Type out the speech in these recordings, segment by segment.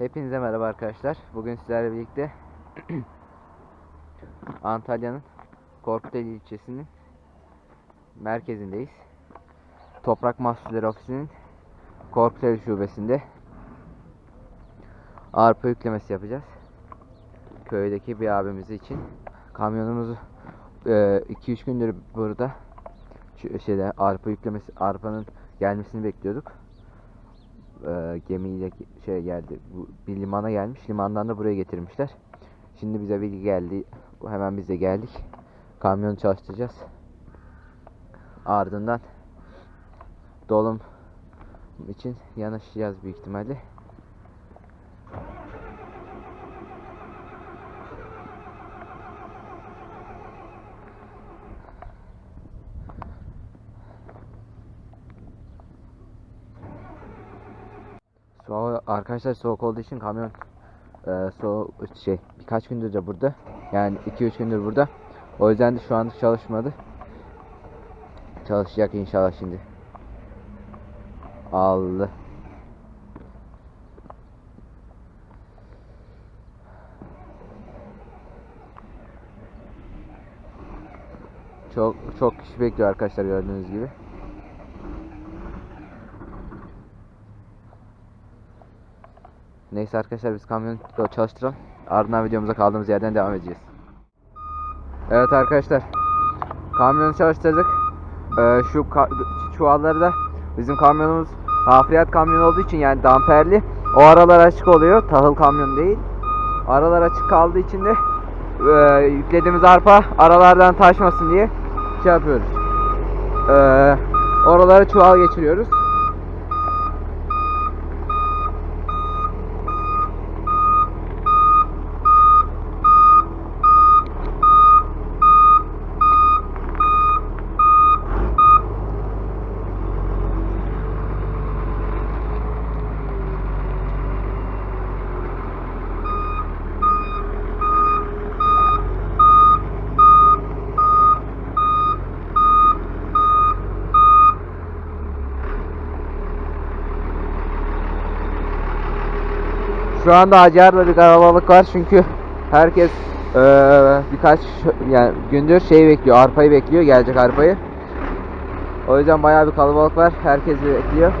Hepinize merhaba arkadaşlar. Bugün sizlerle birlikte Antalya'nın Korkuteli ilçesinin merkezindeyiz. Toprak Mahsulleri Ofisi'nin Korkuteli şubesinde arpa yüklemesi yapacağız. Köydeki bir abimiz için. Kamyonumuzu 2-3 gündür burada şeyde arpa yüklemesi arpanın gelmesini bekliyorduk e, gemiyle ge- şey geldi. Bu bir limana gelmiş. Limandan da buraya getirmişler. Şimdi bize bilgi geldi. Hemen biz de geldik. Kamyonu çalıştıracağız. Ardından dolum için yanaşacağız büyük ihtimalle. Soğuk, arkadaşlar soğuk olduğu için kamyon e, soğuk şey birkaç gündür de burada. Yani 2-3 gündür burada. O yüzden de şu an çalışmadı. Çalışacak inşallah şimdi. Allah. Çok çok kişi bekliyor arkadaşlar gördüğünüz gibi. Neyse arkadaşlar biz kamyonu çalıştıralım. Ardından videomuza kaldığımız yerden devam edeceğiz. Evet arkadaşlar. Kamyonu çalıştırdık. Ee, şu ka- çuvalları da bizim kamyonumuz hafriyat kamyon olduğu için yani damperli. O aralar açık oluyor. Tahıl kamyon değil. Aralar açık kaldığı için de e, yüklediğimiz arpa aralardan taşmasın diye şey yapıyoruz. Ee, oralara çuval geçiriyoruz. Şu anda Hacer'de bir kalabalık var çünkü herkes eee, birkaç yani gündür şey bekliyor, arpayı bekliyor, gelecek arpayı. O yüzden bayağı bir kalabalık var. Herkes bekliyor.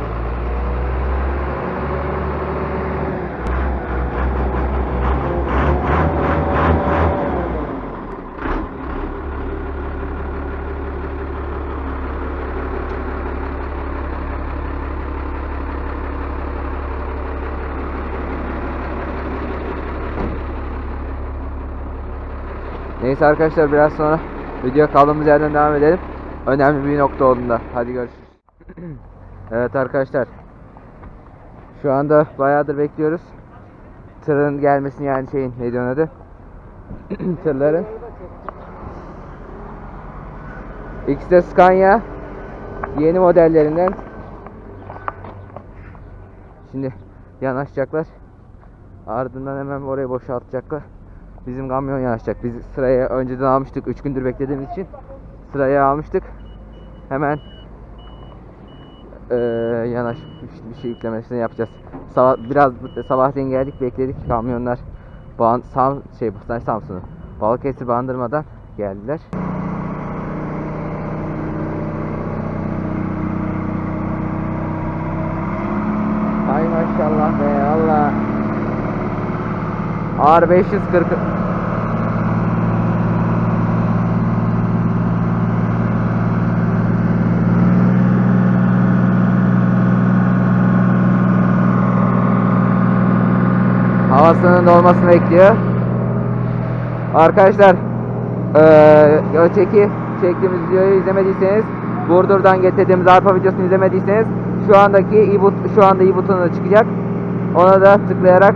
Neyse arkadaşlar biraz sonra video kaldığımız yerden devam edelim. Önemli bir nokta olduğunda. Hadi görüşürüz. evet arkadaşlar. Şu anda bayağıdır bekliyoruz. Tırın gelmesini yani şeyin ne diyor adı? Tırların. X'de Scania yeni modellerinden. Şimdi yanaşacaklar. Ardından hemen orayı boşaltacaklar. Bizim kamyon yanaşacak. Biz sıraya önceden almıştık. 3 gündür beklediğimiz için sıraya almıştık. Hemen eee yanaşmış bir şey yüklemesini yapacağız. Sabah, biraz sabahleyin geldik bekledik. Kamyonlar Ban, Sam, şey Sam, Samsun'u Balıkesir Bandırma'dan geldiler. Hay maşallah be Allah. Ağır 540 Havasının dolmasını bekliyor. Arkadaşlar eee öteki çektiğimiz videoyu izlemediyseniz Burdur'dan getirdiğimiz arpa videosunu izlemediyseniz şu andaki but şu anda i butonuna çıkacak. Ona da tıklayarak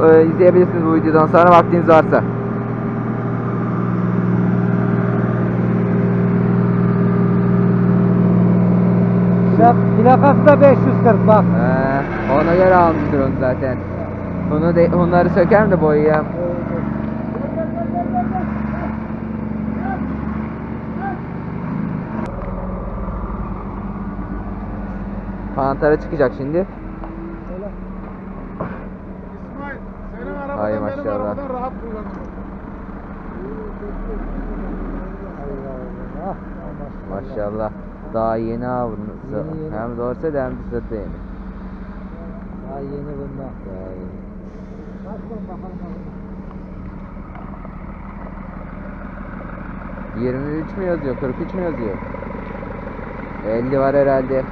eee, izleyebilirsiniz bu videodan sonra vaktiniz varsa. Plak- Plakası da 540 bak. Ee, ona göre almıştır onu zaten. Bunu de, onları söker de boyayam. Pantara çıkacak şimdi. Maşallah. arabadan rahat kullanırım. Allah. Maşallah. Daha yeni yeni. Hem da hem de sırtı yeni. Daha yeni bundan. Daha yeni. ...23 mü yazıyor, 43 mü yazıyor? 50 var herhalde.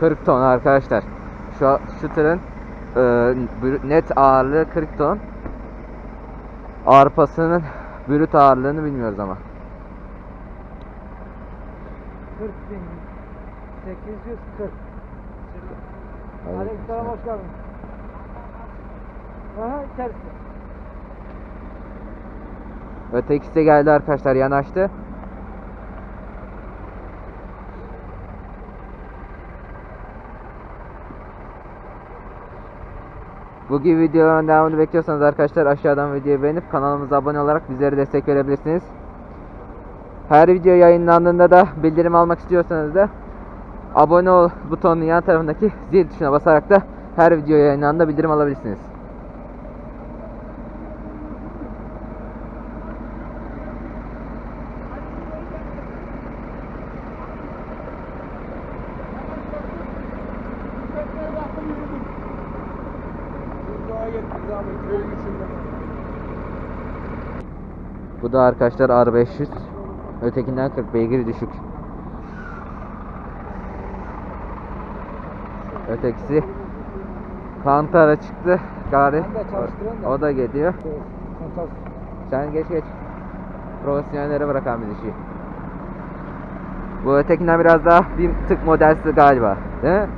...40 ton arkadaşlar. Şu, şu tırın... e, ...net ağırlığı 40 ton. Arpasının... ...brüt ağırlığını bilmiyoruz ama. 40 bin. 840. Aleykümselam. Hoş geldin. Aha içerisi. Ötekisi de geldi arkadaşlar yanaştı. Bu gibi videoların devamını bekliyorsanız arkadaşlar aşağıdan videoyu beğenip kanalımıza abone olarak bizlere destek verebilirsiniz. Her video yayınlandığında da bildirim almak istiyorsanız da abone ol butonunun yan tarafındaki zil tuşuna basarak da her video yayınlandığında bildirim alabilirsiniz. Bu da arkadaşlar R500. Ötekinden 40 beygir düşük. Ötekisi Kantara çıktı. Gari. Da. O da geliyor. Sen geç geç. Profesyonellere bırakan bir işi. Bu ötekinden biraz daha bir tık modelsi galiba. Değil mi?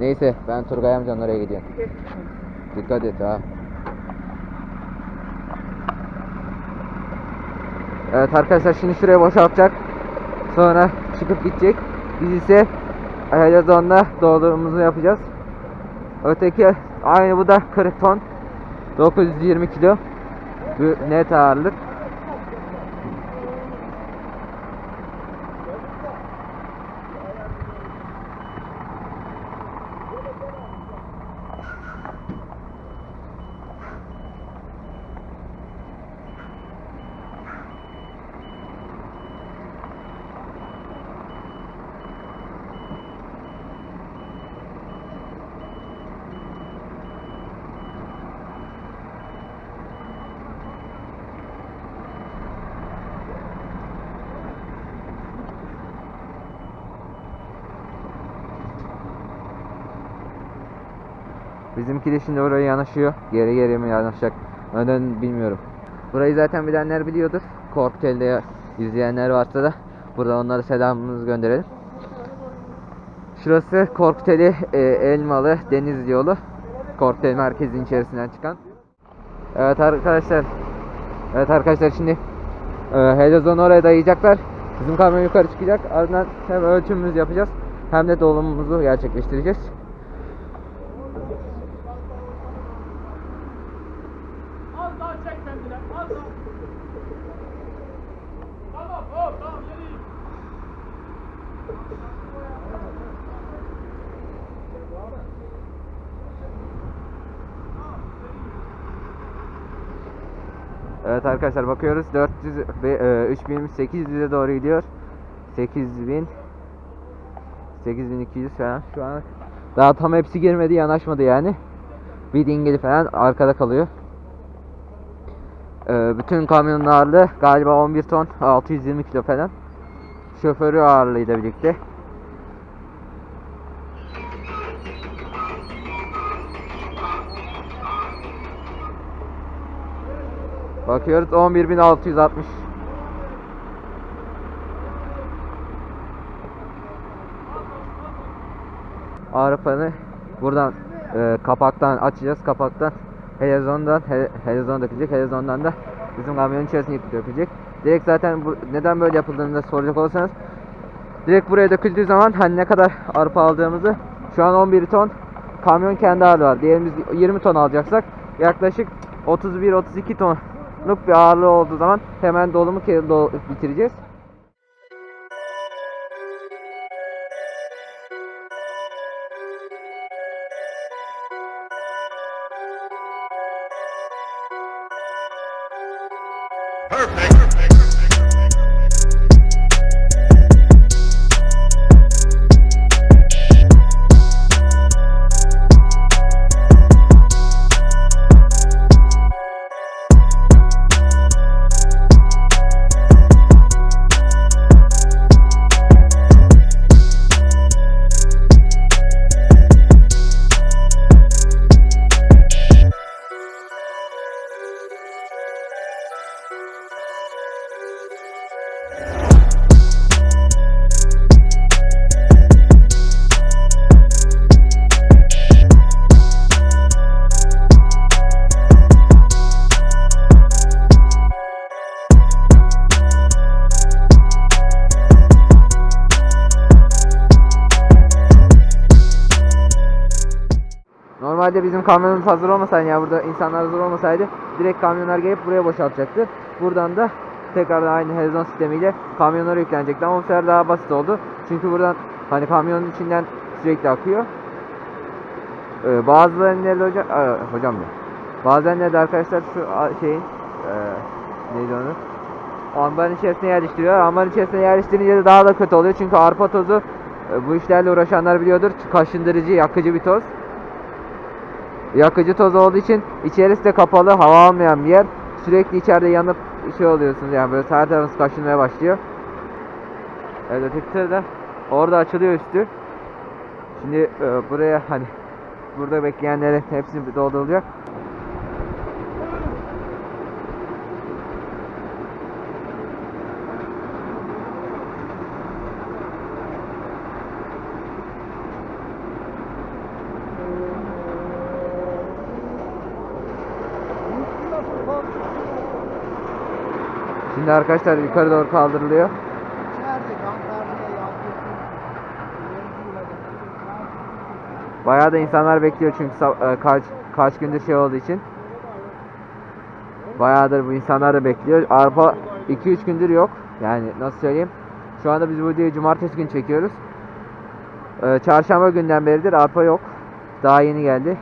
Neyse ben Turgay amcanın oraya gidiyorum. Dikkat et ha. Evet arkadaşlar şimdi şuraya boşaltacak. Sonra çıkıp gidecek. Biz ise Helezon'da doldurumuzu yapacağız. Öteki aynı bu da 40 ton. 920 kilo. Net ağırlık. Bizimki de şimdi oraya yanaşıyor. Geri geri mi yanaşacak? Önden bilmiyorum. Burayı zaten bilenler biliyordur. Korktel'de izleyenler varsa da burada onlara selamımızı gönderelim. Şurası Korkuteli e, Elmalı Deniz yolu. Korkuteli merkezin içerisinden çıkan. Evet arkadaşlar. Evet arkadaşlar şimdi e, Helezon oraya dayayacaklar. Bizim kamyon yukarı çıkacak. Ardından hem ölçümümüzü yapacağız. Hem de dolumumuzu gerçekleştireceğiz. Arkadaşlar bakıyoruz 400 ve e, 3800'e doğru gidiyor. 8000 8200 falan şu an daha tam hepsi girmedi yanaşmadı yani. Bir dingili falan arkada kalıyor. E, bütün kamyonun ağırlığı galiba 11 ton 620 kilo falan. Şoförü ağırlığıyla birlikte. Bakıyoruz 11660. Arpanı buradan e, kapaktan açacağız. Kapaktan helezondan he, helezon dökecek. Helezondan da bizim kamyonun içerisine yıkıp dökecek. Direkt zaten bu, neden böyle yapıldığını da soracak olursanız direkt buraya döküldüğü zaman hani ne kadar arpa aldığımızı şu an 11 ton kamyon kendi ağırlığı var. Diyelim biz 20 ton alacaksak yaklaşık 31-32 Nuk bir ağırlığı olduğu zaman hemen dolumu bitireceğiz. Perfect. Normalde bizim kamyonumuz hazır olmasaydı ya burada insanlar hazır olmasaydı direkt kamyonlar gelip buraya boşaltacaktı. Buradan da tekrardan aynı helizon sistemiyle kamyonlara yüklenecekti ama bu sefer daha basit oldu. Çünkü buradan hani kamyonun içinden sürekli akıyor. Ee, bazılarının nerede hocam? Aa, hocam ya. Bazen nerede arkadaşlar şu şeyin ee, neydi onu? Ambarın içerisine yerleştiriyorlar. Ambarın içerisine yerleştirince de daha da kötü oluyor. Çünkü arpa tozu e, bu işlerle uğraşanlar biliyordur. Kaşındırıcı, yakıcı bir toz. Yakıcı toz olduğu için içerisi de kapalı, hava almayan bir yer. Sürekli içeride yanıp şey oluyorsunuz yani böyle her tarafınız kaşınmaya başlıyor. Evet öteki da orada açılıyor üstü. Şimdi e, buraya hani burada bekleyenlerin hepsini dolduruluyor. Şimdi arkadaşlar yukarı doğru kaldırılıyor. Bayağı da insanlar bekliyor çünkü e, kaç kaç gündür şey olduğu için. Bayağıdır bu insanlar da bekliyor. Arpa 2-3 gündür yok. Yani nasıl söyleyeyim? Şu anda biz bu videoyu cumartesi gün çekiyoruz. Ee, çarşamba günden beridir arpa yok. Daha yeni geldi.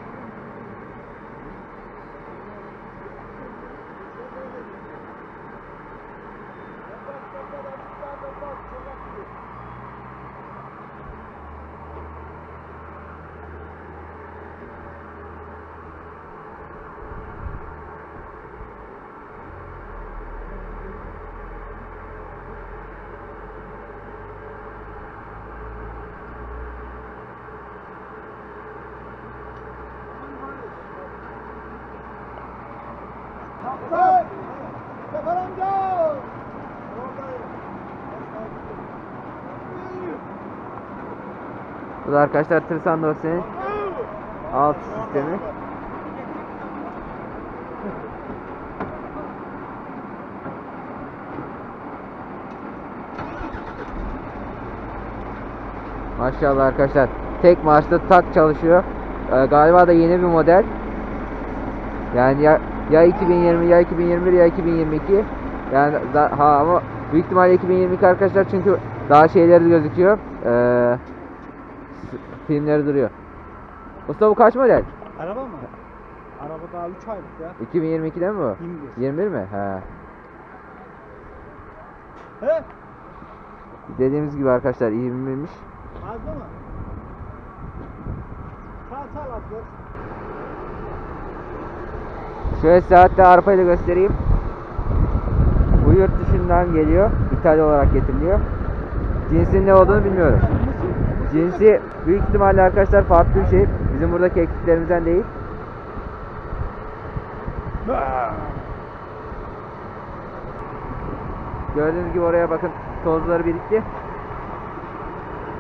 Sefer amca! Bu da arkadaşlar Tırsan Dorse'nin alt sistemi. Maşallah arkadaşlar. Tek marşta tak çalışıyor. Ee, galiba da yeni bir model. Yani ya, ya 2020 ya 2021 ya 2022. Yani da, ama büyük ihtimalle 2022 arkadaşlar çünkü daha şeyleri gözüküyor. Ee, filmleri duruyor. Usta bu kaç model? Araba mı? Araba daha 3 aylık ya. 2022'de mi bu? 21. 21 mi? He. He? Dediğimiz gibi arkadaşlar 21'miş. Fazla mı? Sağ sağ atıyor. Şöyle saatte arpayı da göstereyim. Bu yurt dışından geliyor. İthal olarak getiriliyor. Cinsin ne olduğunu bilmiyorum. Cinsi büyük ihtimalle arkadaşlar farklı bir şey. Bizim buradaki ekiplerimizden değil. Gördüğünüz gibi oraya bakın tozları birikti.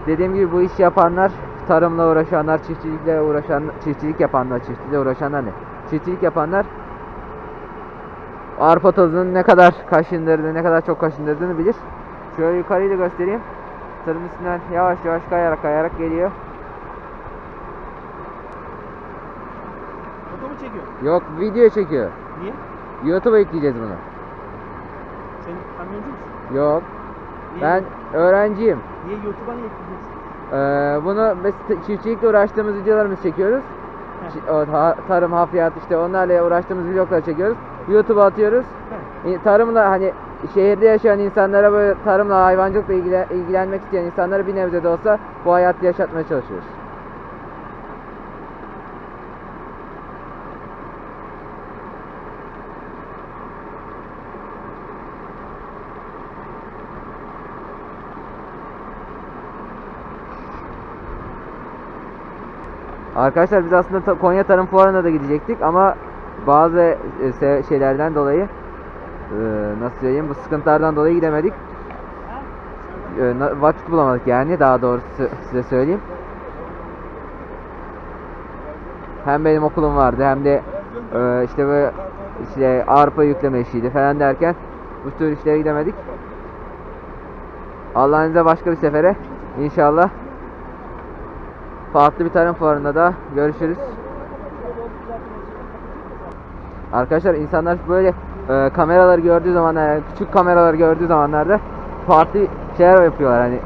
Dediğim gibi bu iş yapanlar, tarımla uğraşanlar, çiftçilikle uğraşan, çiftçilik yapanlar, çiftçilikle uğraşanlar ne? Çiftçilik yapanlar arpa tozunun ne kadar kaşındırdığını, ne kadar çok kaşındırdığını bilir. Şöyle yukarıyı da göstereyim. Tırın üstünden yavaş yavaş kayarak kayarak geliyor. Foto mu çekiyor? Yok video çekiyor. Niye? YouTube'a yükleyeceğiz bunu. Sen kamyoncu musun? Yok. Niye? Ben öğrenciyim. Niye YouTube'a niye yükleyeceksin? Ee, bunu biz t- çiftçilikle uğraştığımız videolarımızı çekiyoruz. Heh. Çi- o, tarım, hafriyat işte onlarla uğraştığımız vlogları çekiyoruz. YouTube'a atıyoruz. He. İ- Tarımla hani şehirde yaşayan insanlara böyle tarımla hayvancılıkla ilgile- ilgilenmek isteyen insanlara bir nebze de olsa bu hayatı yaşatmaya çalışıyoruz. Arkadaşlar biz aslında Konya Tarım Fuarı'na da gidecektik ama bazı e, şeylerden dolayı e, nasıl söyleyeyim bu sıkıntılardan dolayı gidemedik. E, vakit bulamadık yani daha doğrusu size söyleyeyim. Hem benim okulum vardı hem de e, işte böyle işte arpa yükleme işiydi falan derken bu tür işlere gidemedik. Allah'ın izniyle başka bir sefere inşallah farklı bir tarım fuarında da görüşürüz. Arkadaşlar insanlar böyle e, kameraları gördüğü zaman yani küçük kameraları gördüğü zamanlarda farklı şeyler yapıyorlar hani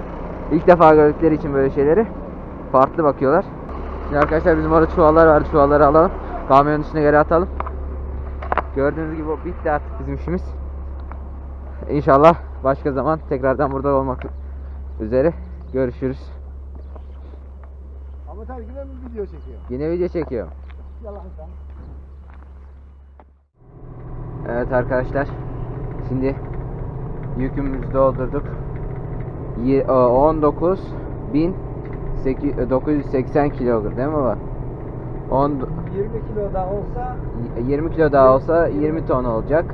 ilk defa gördükleri için böyle şeyleri farklı bakıyorlar. Şimdi arkadaşlar bizim orada çuvallar var çuvalları alalım kamyonun içine geri atalım. Gördüğünüz gibi bitti artık bizim işimiz. İnşallah başka zaman tekrardan burada olmak üzere görüşürüz. Ama sen yine mi video çekiyor? Yine video çekiyor. Yalan sen. Evet arkadaşlar. Şimdi yükümüzü doldurduk. Ye- e, 19 bin 980 kilogram değil mi baba? 10 20 kilo daha olsa 20 kilo daha olsa 20 ton olacak.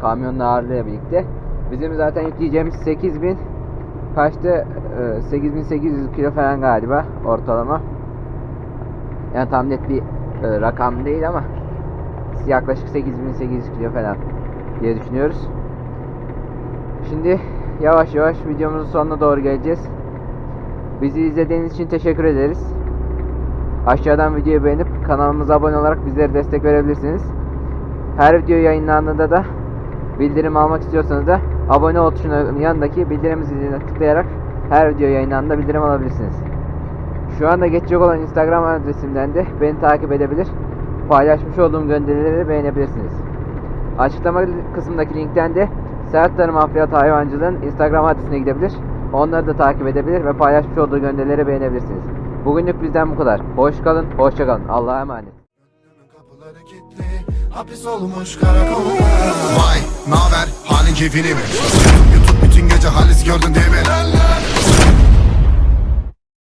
Kamyonun ağırlığıyla birlikte. Bizim zaten yükleyeceğimiz 8000 kaçtı? Ee, 8800 kilo falan galiba ortalama. Yani tam net bir e, rakam değil ama yaklaşık 8800 kilo falan diye düşünüyoruz. Şimdi yavaş yavaş videomuzun sonuna doğru geleceğiz. Bizi izlediğiniz için teşekkür ederiz. Aşağıdan videoyu beğenip kanalımıza abone olarak bizlere destek verebilirsiniz. Her video yayınlandığında da bildirim almak istiyorsanız da abone ol tuşunun yanındaki bildirim ziline tıklayarak her video yayınlandığında bildirim alabilirsiniz. Şu anda geçecek olan Instagram adresimden de beni takip edebilir. Paylaşmış olduğum gönderileri beğenebilirsiniz. Açıklama kısmındaki linkten de Serhat Tarım Afiyat Hayvancılığı'nın Instagram adresine gidebilir. Onları da takip edebilir ve paylaşmış olduğu gönderileri beğenebilirsiniz. Bugünlük bizden bu kadar. Hoş kalın, hoşça kalın. Allah'a emanet. Hapis olmuş karakolda Vay naber halin keyfini mi? Youtube bütün gece halis gördün değil mi?